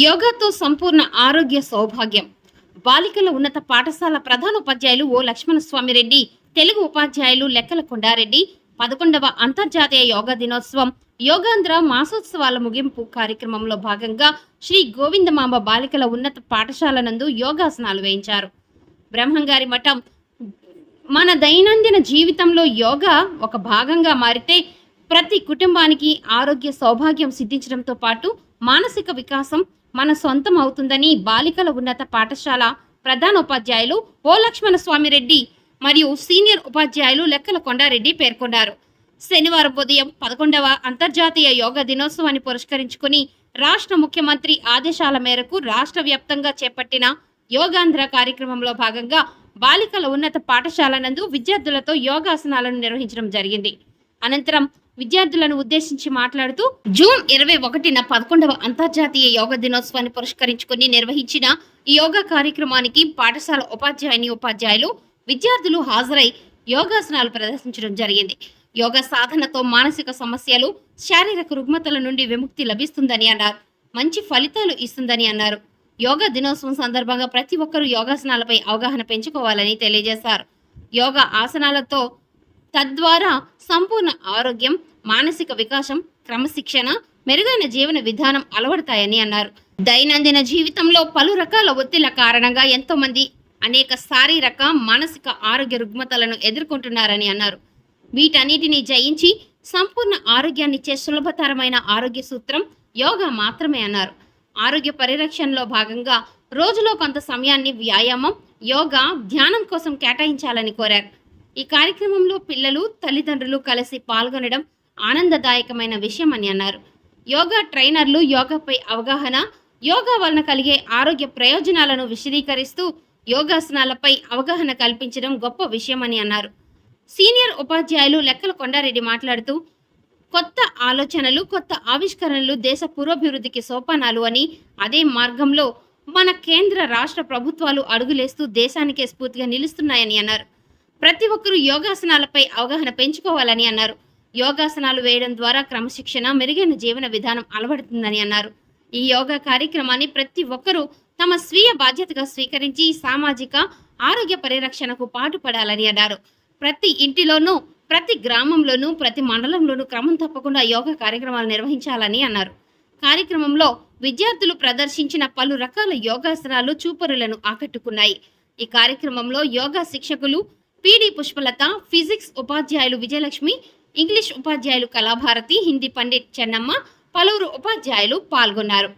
యోగాతో సంపూర్ణ ఆరోగ్య సౌభాగ్యం. బాలికల ఉన్నత పాఠశాల ప్రధానోపాధ్యాయులు ఓ లక్ష్మణస్వామి రెడ్డి తెలుగు ఉపాధ్యాయులు లెక్కల కొండారెడ్డి పదకొండవ అంతర్జాతీయ యోగా దినోత్సవం యోగాంధ్ర మాసోత్సవాల ముగింపు కార్యక్రమంలో భాగంగా శ్రీ గోవిందమాంబ బాలికల ఉన్నత పాఠశాల నందు యోగాసనాలు వేయించారు. బ్రహ్మంగారి మఠం మన దైనందిన జీవితంలో యోగా ఒక భాగంగా మారితే ప్రతి కుటుంబానికి ఆరోగ్య సౌభాగ్యం సిద్ధించడంతో పాటు మానసిక వికాసం మన సొంతం అవుతుందని బాలికల ఉన్నత పాఠశాల ప్రధానోపాధ్యాయులు ఓ లక్ష్మణ స్వామిరెడ్డి మరియు సీనియర్ ఉపాధ్యాయులు లెక్కల కొండారెడ్డి పేర్కొన్నారు. శనివారం ఉదయం పదకొండవ అంతర్జాతీయ యోగా దినోత్సవాన్ని పురస్కరించుకుని రాష్ట్ర ముఖ్యమంత్రి ఆదేశాల మేరకు రాష్ట్ర వ్యాప్తంగా చేపట్టిన యోగాంధ్ర కార్యక్రమంలో భాగంగా బాలికల ఉన్నత పాఠశాల నందు విద్యార్థులతో యోగాసనాలను నిర్వహించడం జరిగింది. అనంతరం విద్యార్థులను ఉద్దేశించి మాట్లాడుతూ జూన్ ఇరవై ఒకటిన పదకొండవ అంతర్జాతీయ యోగా దినోత్సవాన్ని పురస్కరించుకుని నిర్వహించిన ఈ యోగా కార్యక్రమానికి పాఠశాల ఉపాధ్యాయుని ఉపాధ్యాయులు విద్యార్థులు హాజరై యోగాసనాలు ప్రదర్శించడం జరిగింది. యోగా సాధనతో మానసిక సమస్యలు శారీరక రుగ్మతల నుండి విముక్తి లభిస్తుందని అన్నారు. మంచి ఫలితాలు ఇస్తుందని అన్నారు. యోగా దినోత్సవం సందర్భంగా ప్రతి ఒక్కరూ యోగాసనాలపై అవగాహన పెంచుకోవాలని తెలియజేశారు. యోగా ఆసనాలతో తద్వారా సంపూర్ణ ఆరోగ్యం మానసిక వికాసం క్రమశిక్షణ మెరుగైన జీవన విధానం అలవడతాయని అన్నారు. దైనందిన జీవితంలో పలు రకాల ఒత్తిళ్ళ కారణంగా ఎంతో మంది అనేక శారీరక మానసిక ఆరోగ్య రుగ్మతలను ఎదుర్కొంటున్నారని అన్నారు. వీటన్నిటిని జయించి సంపూర్ణ ఆరోగ్యాన్నిచ్చే సులభతరమైన ఆరోగ్య సూత్రం యోగా మాత్రమే అన్నారు. ఆరోగ్య పరిరక్షణలో భాగంగా రోజులో కొంత సమయాన్ని వ్యాయామం యోగా ధ్యానం కోసం కేటాయించాలని కోరారు. ఈ కార్యక్రమంలో పిల్లలు తల్లిదండ్రులు కలిసి పాల్గొనడం ఆనందదాయకమైన విషయం అని అన్నారు. యోగా ట్రైనర్లు యోగాపై అవగాహన యోగా వలన కలిగే ఆరోగ్య ప్రయోజనాలను విశదీకరిస్తూ యోగాసనాలపై అవగాహన కల్పించడం గొప్ప విషయమని అన్నారు. సీనియర్ ఉపాధ్యాయులు లెక్కల కొండారెడ్డి మాట్లాడుతూ కొత్త ఆలోచనలు కొత్త ఆవిష్కరణలు దేశ పురోభివృద్ధికి సోపానాలు అని అదే మార్గంలో మన కేంద్ర రాష్ట్ర ప్రభుత్వాలు అడుగులేస్తూ దేశానికే స్ఫూర్తిగా నిలుస్తున్నాయని అన్నారు. ప్రతి ఒక్కరూ యోగాసనాలపై అవగాహన పెంచుకోవాలని అన్నారు. యోగాసనాలు వేయడం ద్వారా క్రమశిక్షణ మెరుగైన జీవన విధానం అలవడుతుందని అన్నారు. ఈ యోగా కార్యక్రమాన్ని ప్రతి ఒక్కరూ తమ స్వీయ బాధ్యతగా స్వీకరించి సామాజిక ఆరోగ్య పరిరక్షణకు పాటుపడాలని అన్నారు. ప్రతి ఇంటిలోనూ ప్రతి గ్రామంలోనూ ప్రతి మండలంలోనూ క్రమం తప్పకుండా యోగా కార్యక్రమాలు నిర్వహించాలని అన్నారు. కార్యక్రమంలో విద్యార్థులు ప్రదర్శించిన పలు రకాల యోగాసనాలు చూపరులను ఆకట్టుకున్నాయి. ఈ కార్యక్రమంలో యోగా శిక్షకులు పిడి పుష్పలత ఫిజిక్స్ ఉపాధ్యాయులు విజయలక్ష్మి ఇంగ్లీష్ ఉపాధ్యాయులు కళాభారతి హిందీ పండిట్ చెన్నమ్మ పలువురు ఉపాధ్యాయులు పాల్గొన్నారు.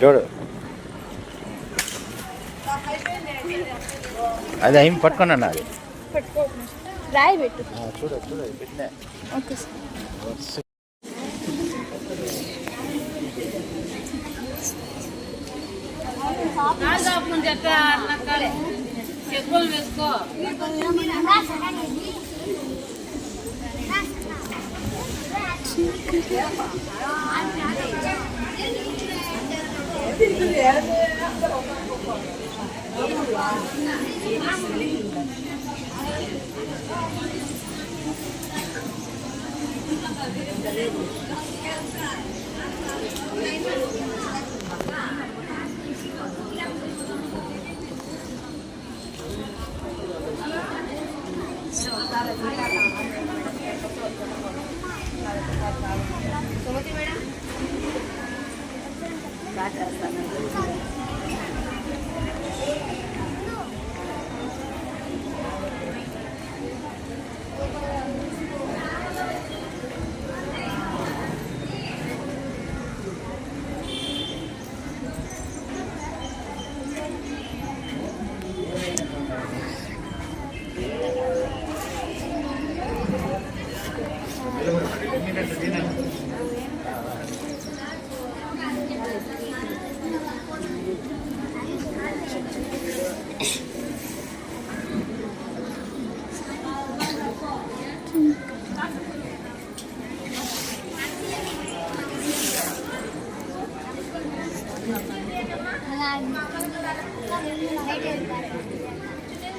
చూడు. అది ఏం పట్టుకొని అన్నది పట్టుకో రాయి పెట్టు. చూడు చూడు పెట్టినా. Okay sir. చెప్పులు వేసుకో. তোমাকে ম্যাডাম That does that.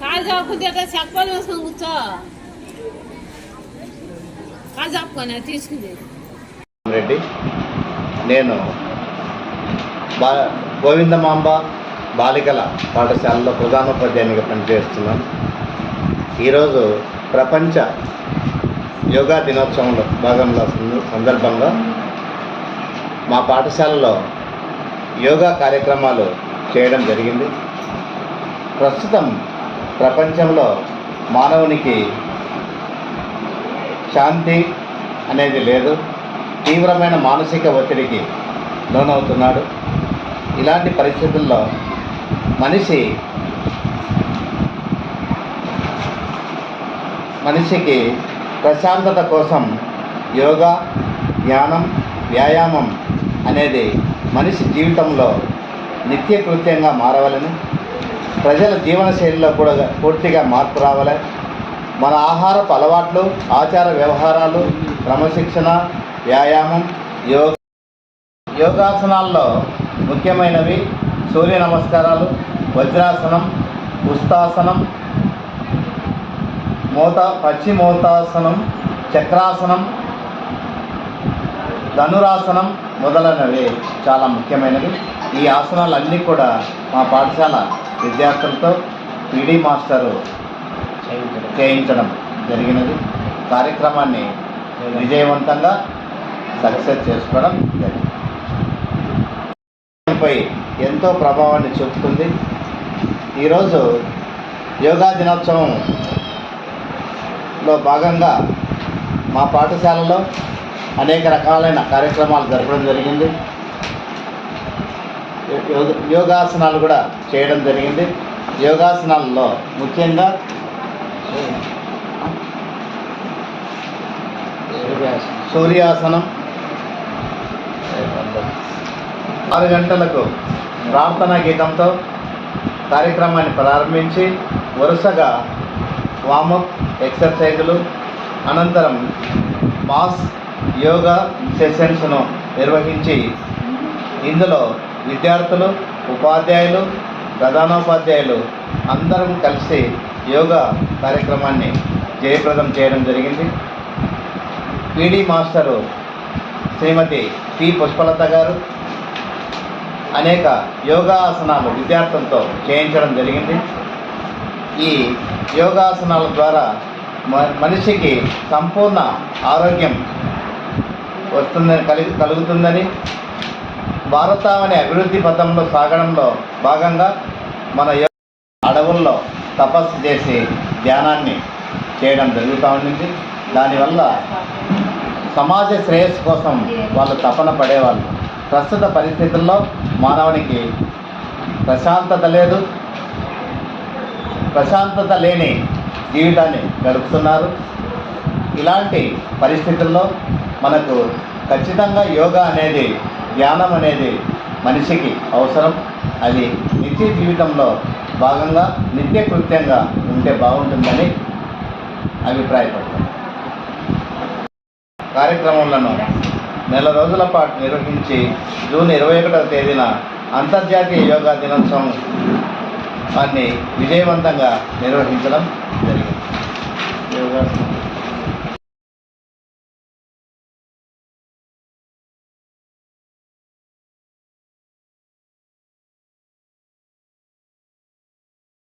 కాలు చాపుకుంటే చెప్పలు వేసుకొని కూర్చో. కాలు చాపుకొని తీసుకుంది. రెడ్డి. నేను బా గోవిందమాంబ బాలికల పాఠశాలలో ప్రధానోపాధ్యాయునిగా పనిచేస్తున్నాను. ఈరోజు ప్రపంచ యోగా దినోత్సవంలో భాగంలో సంద- సందర్భంగా మా పాఠశాలలో యోగా కార్యక్రమాలు చేయడం జరిగింది. ప్రస్తుతం ప్రపంచంలో మానవునికి శాంతి అనేది లేదు. తీవ్రమైన మానసిక ఒత్తిడికి లోనవుతున్నాడు. ఇలాంటి పరిస్థితుల్లో మనిషి మనిషికి ప్రశాంతత కోసం యోగా ధ్యానం వ్యాయామం అనేది మనిషి జీవితంలో నిత్యకృత్యంగా మారవలని ప్రజల జీవన శైలిలో కూడా పూర్తిగా మార్పు రావాలి. మన ఆహారపు అలవాట్లు ఆచార వ్యవహారాలు క్రమశిక్షణ వ్యాయామం యోగ యోగాసనాల్లో ముఖ్యమైనవి సూర్య నమస్కారాలు వజ్రాసనం ఉస్తాసనం మోత పశ్చిమోతాసనం చక్రాసనం ధనురాసనం మొదలైనవి చాలా ముఖ్యమైనవి. ఈ ఆసనాలన్నీ కూడా మా పాఠశాల విద్యార్థులతో పీడీ మాస్టరు చేయించడం జరిగినది. కార్యక్రమాన్ని విజయవంతంగా సక్సెస్ చేసుకోవడం జరిగింది. పై ఎంతో ప్రభావాన్ని చూపుతుంది. ఈరోజు యోగా దినోత్సవంలో భాగంగా మా పాఠశాలలో అనేక రకాలైన కార్యక్రమాలు జరపడం జరిగింది. యో- యోగాసనాలు కూడా చేయడం జరిగింది. యోగాసనాల్లో ముఖ్యంగా సూర్యాసనం ఆరు గంటలకు ప్రార్థనా గీతంతో కార్యక్రమాన్ని ప్రారంభించి వరుసగా వామప్ ఎక్సర్సైజులు అనంతరం మాస్ యోగా సెషన్స్ను నిర్వహించి ఇందులో విద్యార్థులు ఉపాధ్యాయులు ప్రధానోపాధ్యాయులు అందరం కలిసి యోగా కార్యక్రమాన్ని జయప్రదం చేయడం జరిగింది. PD master Shrimati P Pushpalatha గారు అనేక యోగాసనాలు విద్యార్థులతో చేయించడం జరిగింది. ఈ యోగాసనాల ద్వారా మ- మనిషికి సంపూర్ణ ఆరోగ్యం వస్తుందని కలిగి కలుగుతుందని భారతావని అభివృద్ధి పథంలో సాగడంలో భాగంగా మన అడవుల్లో తపస్సు చేసి ధ్యానాన్ని చేయడం జరుగుతూ ఉండింది. దానివల్ల సమాజ శ్రేయస్సు కోసం వాళ్ళు తపన పడేవాళ్ళు. ప్రస్తుత పరిస్థితుల్లో మానవునికి ప్రశాంతత లేదు. ప్రశాంతత లేని జీవితాన్ని గడుపుతున్నారు. ఇలాంటి పరిస్థితుల్లో మనకు ఖచ్చితంగా యోగా అనేది ధ్యానం అనేది మనిషికి అవసరం. అది నిత్య జీవితంలో భాగంగా నిత్య కృత్యంగా ఉంటే బాగుంటుందని అభిప్రాయపడతాను కార్యక్రమాలను నెల రోజుల పాటు నిర్వహించి జూన్ ఇరవై ఒకటవ తేదీన అంతర్జాతీయ యోగా దినోత్సవం అన్ని విజయవంతంగా నిర్వహించడం జరిగింది. యోగా